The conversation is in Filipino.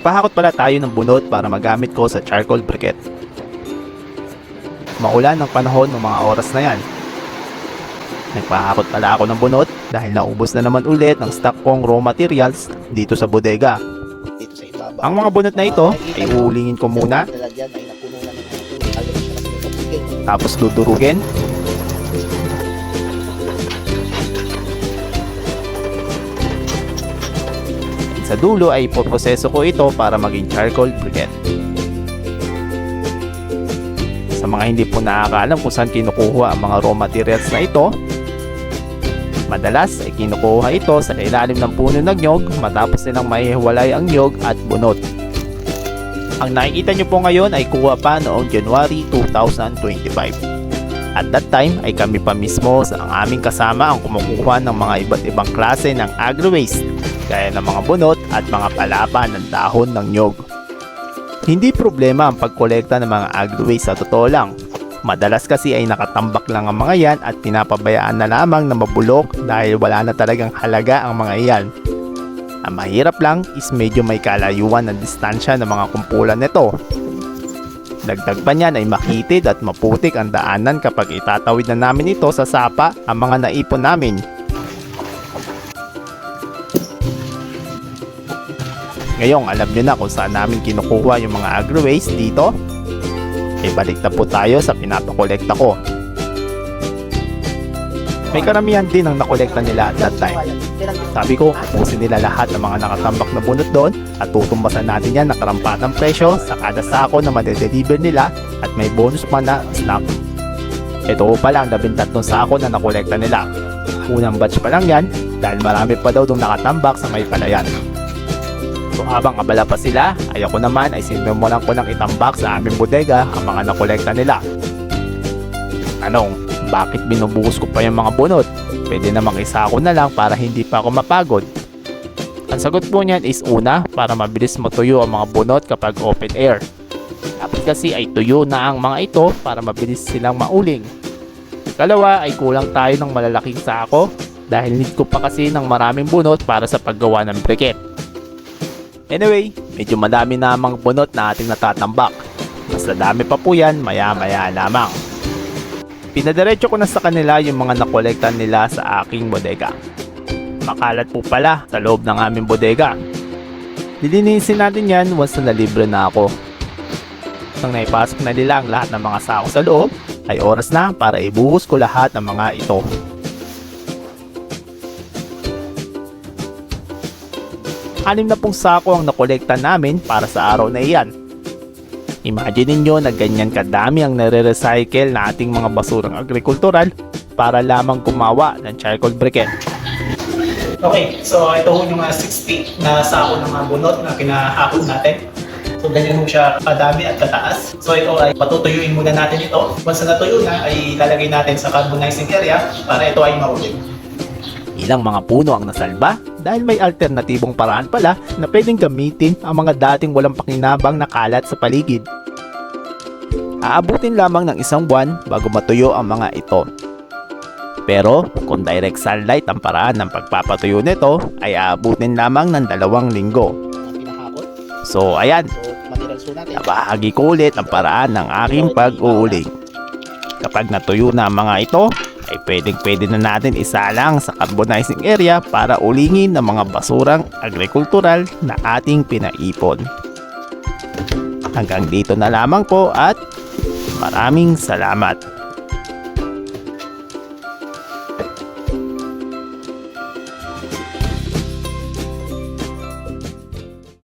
Nagpahakot pala tayo ng bunot para magamit ko sa charcoal briquette. Maulan ng panahon ng mga oras na yan. Nagpahakot pala ako ng bunot dahil naubos na naman ulit ng stock kong raw materials dito sa bodega. Ang mga bunot na ito ay uulingin ko muna Lalagyan ay Sa dulo ay ipoproseso ko ito para maging charcoal briquette. Sa mga hindi po nakakaalam kung saan kinukuha ang mga raw materials na ito, madalas ay kinukuha ito sa ilalim ng puno ng nyog matapos nilang maihiwalay ang nyog at bunot. Ang nakikita nyo po ngayon ay kuha pa noong January 2025. At that time ay kami pa mismo sa ang aming kasama ang kumukuha ng mga iba't ibang klase ng agri-waste gaya ng mga bunot at mga palapa ng dahon ng nyog. Hindi problema ang pagkolekta ng mga agri-waste sa totoo lang. Madalas kasi ay nakatambak lang ang mga yan at pinapabayaan na lamang na mabulok dahil wala na talagang halaga ang mga iyan. Ang mahirap lang is medyo may kalayuan ng distansya ng mga kumpulan nito. Dagdag pa niyan ay makitid at maputik ang daanan kapag itatawid na namin ito sa sapa ang mga naipon namin. Ngayong alam nyo na kung saan namin kinukuha yung mga agri-waste dito, e balik na po tayo sa pinapakolekta ko. May karamihan din ang nakolekta nila at that time. Sabi ko, ubusin nila lahat ng mga nakatambak na bunot doon at tutumbasan natin yan ng karampatang presyo sa kada sako na madedeliver nila at may bonus pa na snack. Ito pala ang 13 sako na nakolekta nila. Unang batch pa lang yan dahil marami pa daw doon nakatambak sa may palayan. So habang abala pa sila, ay ako naman ay sinimulan ko ng itambak sa aming bodega ang mga nakolekta nila. Anong, bakit binubuhos ko pa yung mga bunot? Pwede namang isako na lang para hindi pa ako mapagod. Ang sagot po niyan is una, para mabilis matuyo ang mga bunot kapag open air. Dapat kasi ay tuyo na ang mga ito para mabilis silang mauling. Kalawa ay kulang tayo ng malalaking sako dahil need ko pa kasi ng maraming bunot para sa paggawa ng briquette. Anyway, medyo madami na ang mga bunot na ating natatambak. Mas nadami pa po yan maya maya lamang. Pinadiretso ko na sa kanila yung mga nakolekta nila sa aking bodega. Makalat po pala sa loob ng aming bodega. Lilinisin natin yan once na nalibre na ako. Nang naipasok na nila ang lahat ng mga sako sa loob, ay oras na para ibuhos ko lahat ng mga ito. Anim na pong sako ang nakolekta namin para sa araw na iyan. Imagine ninyo na ganyan kadami ang nare-recycle na ating mga basurang agrikultural para lamang gumawa ng charcoal briquette. Okay, so ito ho yung mga 60 na sako ng mga bunot na kinahakot natin. So ganyan ho siya kadami at kataas. So ito ay patutuyuin muna natin ito. Once na natuyo na ay lalagay natin sa carbonizing area para ito ay maulit. Ilang mga puno ang nasalba dahil may alternatibong paraan pala na pwedeng gamitin ang mga dating walang pakinabang na kalat sa paligid. Aabutin lamang ng isang buwan bago matuyo ang mga ito. Pero kung direct sunlight ang paraan ng pagpapatuyo nito ay aabutin lamang ng dalawang linggo. So ayan, nabahagi ko ulit ang paraan ng aking pag-uuling. Kapag natuyo na ang mga ito, ay pwedeng pwede na natin isalang sa carbonizing area para ulingin ng mga basurang agrikultural na ating pinaipon. Hanggang dito na lamang po at maraming salamat.